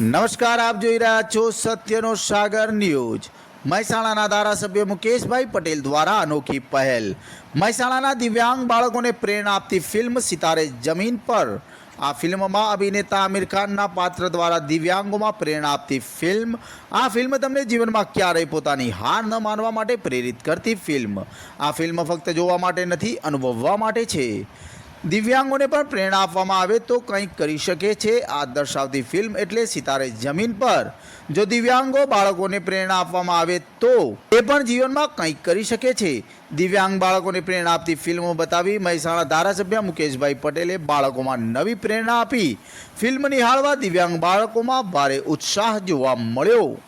નમસ્કાર, આપ જોઈ રહ્યા છો સત્યનો સાગર ન્યૂઝ. મહેસાણાના ધારાસભ્ય મુકેશભાઈ પટેલ દ્વારા અનોખી પહેલ. મહેસાણાના દિવ્યાંગ બાળકોને પ્રેરણા આપતી ફિલ્મ સિતારે જમીન પર. આ ફિલ્મમાં અભિનેતા આમિર ખાનના પાત્ર દ્વારા દિવ્યાંગોમાં પ્રેરણા આપતી ફિલ્મ. આ ફિલ્મ તમને જીવનમાં ક્યારેય પોતાની હાર ન માનવા માટે પ્રેરિત કરતી ફિલ્મ. આ ફિલ્મ ફક્ત જોવા માટે નથી, અનુભવવા માટે છે. દિવ્યાંગોને પણ પ્રેરણા આપવામાં આવે તો કંઈક કરી શકે છે. આ દર્શાવતી ફિલ્મ એટલે સિતારે જમીન પર. જો દિવ્યાંગો બાળકોને પ્રેરણા આપવામાં આવે તો એ પણ જીવનમાં કંઈક કરી શકે છે. દિવ્યાંગ બાળકોને પ્રેરણા આપતી ફિલ્મો બતાવી મહેસાણા ધારાસભ્ય મુકેશભાઈ પટેલે બાળકોમાં નવી પ્રેરણા આપી. ફિલ્મ નિહાળવા દિવ્યાંગ બાળકોમાં ભારે ઉત્સાહ જોવા મળ્યો.